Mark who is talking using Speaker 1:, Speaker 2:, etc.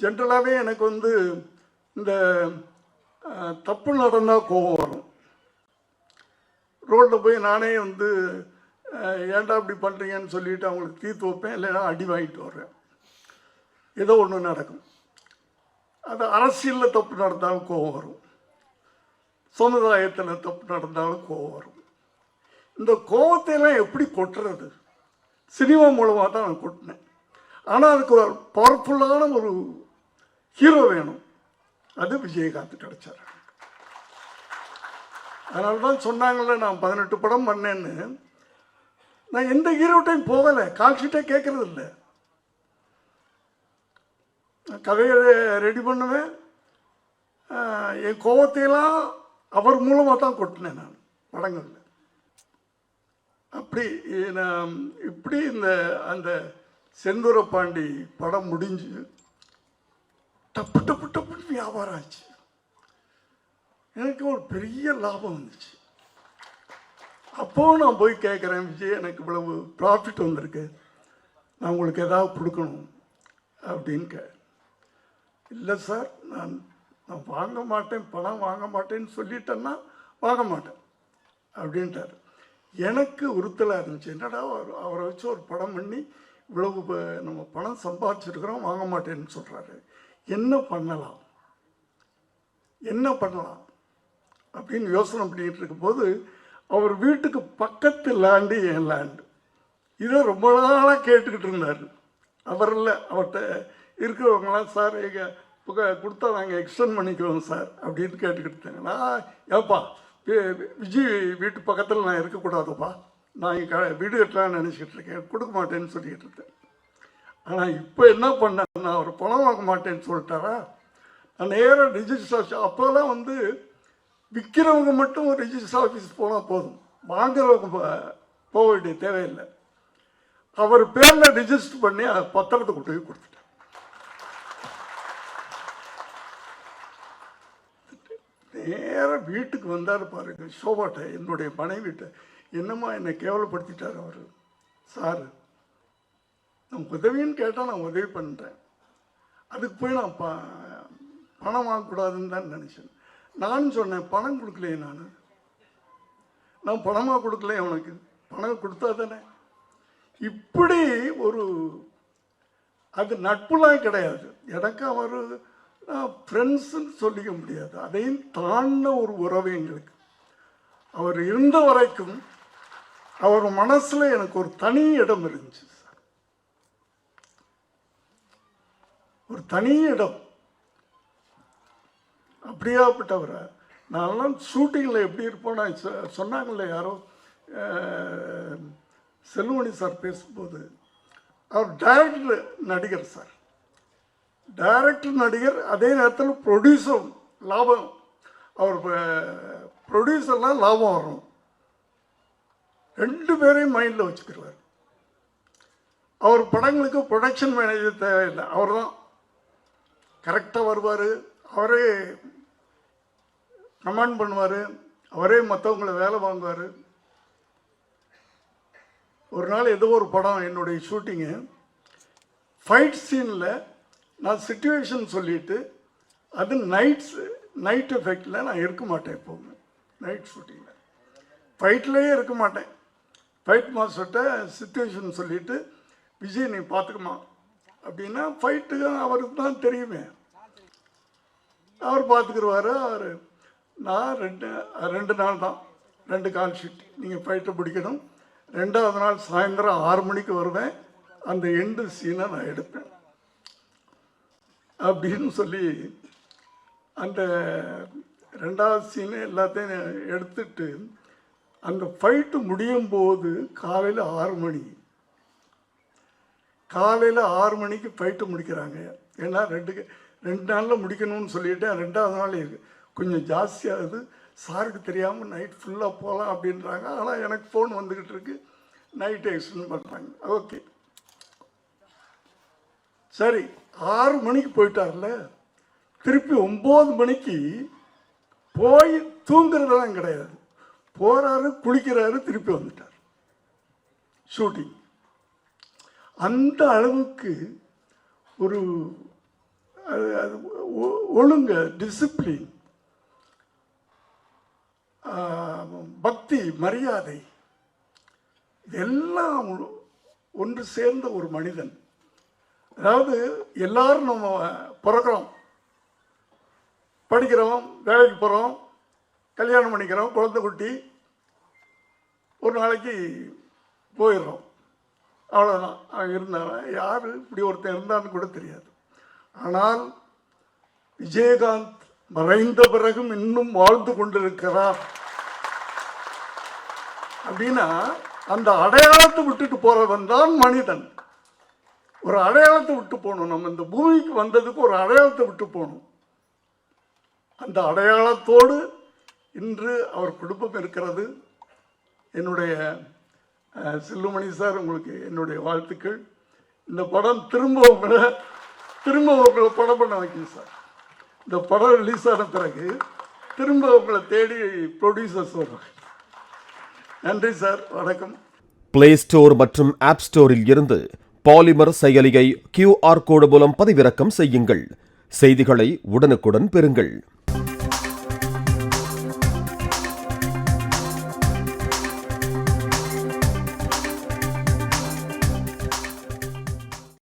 Speaker 1: ஜென்ரலாகவே எனக்கு வந்து இந்த தப்பு நடந்தால் கோபம் வரும். ரோட்டில் போய் நானே வந்து ஏன்டா இப்படி பண்ணுறீங்கன்னு சொல்லிட்டு அவங்களுக்கு தீர்த்து வைப்பேன் இல்லைன்னா அடி வாங்கிட்டு வருவேன். ஏதோ ஒன்று நடக்கும். அது அரசியலில் தப்பு நடந்தாலும் கோபம் வரும். சமுதாயத்தில் தப்பு நடந்தாலும் கோபம் வரும். இந்த கோபத்தையெல்லாம் எப்படி கொட்டுறது? சினிமா மூலமாக தான் நான் கொட்டினேன். ஆனால் அதுக்கு ஒரு பவர்ஃபுல்லான ஒரு ஹீரோ வேணும். அது விஜயகாந்த் கிடைச்சார் அதனால தான் சொன்னாங்கல்ல நான் பதினெட்டு படம் பண்ணேன்னு. நான் எந்த ஹீரோட்டையும் போகலை. கால்ஷீட்டே கேட்கறது இல்லை நான் கதையை ரெடி பண்ணுவேன். என் கோவத்தையெல்லாம் அவர் மூலமாக தான் கொட்டினேன் நான் படங்களில். அப்படி நான் இப்படி இந்த அந்த செந்தூரப்பாண்டி படம் முடிஞ்சு டப்பு டப்பு டப்புன்னு வியாபாரம் ஆச்சு. எனக்கு ஒரு பெரிய லாபம் வந்துச்சு. அப்போ நான் போய் கேட்குறேன் விஜய் எனக்கு இவ்வளவு ப்ராஃபிட் வந்திருக்கு. நான் உங்களுக்கு ஏதாவது கொடுக்கணும் அப்படின்னு கே இல்லை சார் நான் நான் வாங்க மாட்டேன் பணம் வாங்க மாட்டேன்னு சொல்லிட்டேன்னா வாங்க மாட்டேன் அப்படின்ட்டார். எனக்கு உறுத்தலாக இருந்துச்சு. என்னடா அவர் அவரை வச்சு ஒரு படம் பண்ணி இவ்வளவு ப- நம்ம பணம் சம்பாதிச்சிருக்கிறோம் வாங்க மாட்டேன்னு சொல்கிறாரு என்ன பண்ணலாம்? என்ன பண்ணலாம்? அப்படின்னு யோசனை பண்ணிகிட்டு இருக்கும்போது அவர் வீட்டுக்கு பக்கத்து லேண்டு என் லேண்டு இதை ரொம்ப நாளாக கேட்டுக்கிட்டு இருந்தார். அவர் இல்லை அவர்கிட்ட இருக்கிறவங்களாம் சார் எங்கள் புக கொடுத்தா நாங்கள் எக்ஸ்டெண்ட் பண்ணிக்குவோம் சார் அப்படின்னு கேட்டுக்கிட்டு இருந்தாங்க. நான் ஏப்பா விஜய் வீட்டு பக்கத்தில் நான் இருக்கக்கூடாதுப்பா. நான் இங்கே க வீடு கட்டலாம்னு நினச்சிக்கிட்டு இருக்கேன். கொடுக்க மாட்டேன்னு சொல்லிக்கிட்டு இருந்தேன். ஆனால் இப்போ என்ன பண்ணேன்? நான் அவர் பணம் வாங்க மாட்டேன்னு சொல்லிட்டாரா? நான் நேராக ரிஜிஸ்டர் ஆஃபீஸ் அப்போல்லாம் வந்து விற்கிறவங்க மட்டும் ரிஜிஸ்டர் ஆஃபீஸ் போனால் போதும். வாங்குறவங்க போக வேண்டிய தேவையில்லை. அவர் பேரில் ரிஜிஸ்டர் பண்ணி பத்திரத்தை கொண்டு போய் கொடுத்துட்டேன். நேராக வீட்டுக்கு வந்தார் பாருங்க சோபாட்டை என்னுடைய மனைவிட்ட. என்னம்மா என்னை கேவலப்படுத்திட்டார் அவர்? சார் நான் உதவின்னு கேட்டால் நான் உதவி பண்ணுறேன் அதுக்கு போய் நான் ப பணம் வாங்கக்கூடாதுன்னு தான் நினச்சேன். நான் சொன்னேன் பணம் கொடுக்கலையே நான். நான் பணமாக கொடுக்கலையே உனக்கு? பணம் கொடுத்தா தானே? இப்படி ஒரு அது நட்புலாம் கிடையாது. எனக்கு அவர் ஃப்ரெண்ட்ஸுன்னு சொல்லிக்க முடியாது. அதையும் தாண்டின ஒரு உறவு எங்களுக்கு. அவர் இருந்த வரைக்கும் அவர் மனசில் எனக்கு ஒரு தனி இடம் இருந்துச்சு. ஒரு தனி இடம். அப்படியாப்பட்டவரை நான்லாம் ஷூட்டிங்கில் எப்படி இருப்போம் நான் சொ- சொன்னாங்கல்ல யாரோ செல்வமணி சார் பேசும்போது. அவர் டைரக்டர் நடிகர் சார். டைரக்டர் நடிகர் அதே நேரத்தில் ப்ரொடியூசரும் லாபம். அவர் ப்ரொடியூசர்லாம் லாபம் வரும். ரெண்டு பேரையும் மைண்டில் வச்சுக்கிறார் அவர் படங்களுக்கு ப்ரொடக்ஷன் மேனேஜர் தேவையில்லை. அவர் தான் கரெக்டாக வருவார். அவரே கமாண்ட் பண்ணுவார். அவரே மற்றவங்கள வேலை வாங்குவார். ஒரு நாள் ஏதோ ஒரு படம் என்னுடைய ஷூட்டிங்கு ஃபைட் சீனில் நான் சுச்சுவேஷன் சொல்லிட்டு அது நைட்ஸ் நைட் எஃபெக்டில் நான் இருக்க மாட்டேன் எப்போவுமே. நைட் ஷூட்டிங்கில் ஃபைட்லேயே இருக்க மாட்டேன். ஃபைட் மாஸ்டர்கிட்ட சுச்சுவேஷன் சொல்லிவிட்டு விஜய் நீ பார்த்துக்குமா அப்படின்னா ஃபைட்டு அவருக்கு தான் தெரியுமே. அவர் பார்த்துக்குருவாரு அவர் நான் ரெண்டு ரெண்டு நாள் தான் ரெண்டு கால் ஷீட் நீங்கள் ஃபைட்டை பிடிக்கணும். ரெண்டாவது நாள் சாயந்தரம் ஆறு மணிக்கு வருவேன். அந்த எண்டு சீனை நான் எடுப்பேன். அப்படின்னு சொல்லி அந்த ரெண்டாவது சீனு எல்லாத்தையும் எடுத்துட்டு அந்த ஃபைட்டு முடியும் போது காலையில் ஆறு மணி. காலையில் ஆறு மணிக்கு ஃபைட்டு முடிக்கிறாங்க. ஏன்னா ரெண்டு ரெண்டு நாளில் முடிக்கணும்னு சொல்லிவிட்டேன் ரெண்டாவது நாள் இருக்குது கொஞ்சம் ஜாஸ்தியாகுது சாருக்கு தெரியாமல் நைட் ஃபுல்லாக போகலாம் அப்படின்றாங்க. ஆனால் எனக்கு ஃபோன் வந்துக்கிட்டு இருக்கு. நைட்டு எக்ஸ்டெண்ட் பண்ணுறாங்க ஓகே சரி ஆறு மணிக்கு போயிட்டார்ல. திருப்பி ஒம்பது மணிக்கு போய் தூங்குறதெல்லாம் கிடையாது. போகிறாரு குளிக்கிறாரு திருப்பி வந்துட்டார். ஷூட்டிங் அந்த அளவுக்கு ஒரு ஒழுங்கு டிசிப்ளின் பக்தி மரியாதை எல்லாம் ஒன்று சேர்ந்த ஒரு மனிதன். அதாவது எல்லாரும் நம்ம பிறக்கிறோம். படிக்கிறோம் வேலைக்கு போகிறோம் கல்யாணம் பண்ணிக்கிறோம் குழந்தை குட்டி ஒரு நாளைக்கு போயிடுறோம். அவ்வளோதான் அவன் இருந்தான் யார் இப்படி ஒருத்தன் இருந்தான்னு கூட தெரியாது. ஆனால் விஜயகாந்த் மறைந்த பிறகும் இன்னும் வாழ்ந்து கொண்டிருக்கிறார். அப்படின்னா அந்த அடையாளத்தை விட்டுட்டு போறவன் தான் மனிதன். ஒரு அடையாளத்தை விட்டு போகணும். நம்ம இந்த பூமிக்கு வந்ததுக்கு ஒரு அடையாளத்தை விட்டு போகணும். அந்த அடையாளத்தோடு இன்று அவர் குடும்பம் இருக்கிறது. என்னுடைய செல்லுமணி சார் உங்களுக்கு என்னுடைய வாழ்த்துக்கள். இந்த படம் திரும்பவும் உங்களை திரும்ப உங்களை படம் பண்ண வைக்கணும் சார். இந்த படம் ரிலீஸ் ஆன பிறகு திரும்ப உங்களை தேடி ப்ரொடியூசர்ஸ் வருவாங்க நன்றி சார். வணக்கம்.
Speaker 2: பிளே ஸ்டோர் மற்றும் ஆப் ஸ்டோரில் இருந்து பாலிமர் செயலியை கியூஆர் கோடு மூலம் பதிவிறக்கம் செய்யுங்கள். செய்திகளை உடனுக்குடன் பெறுங்கள்.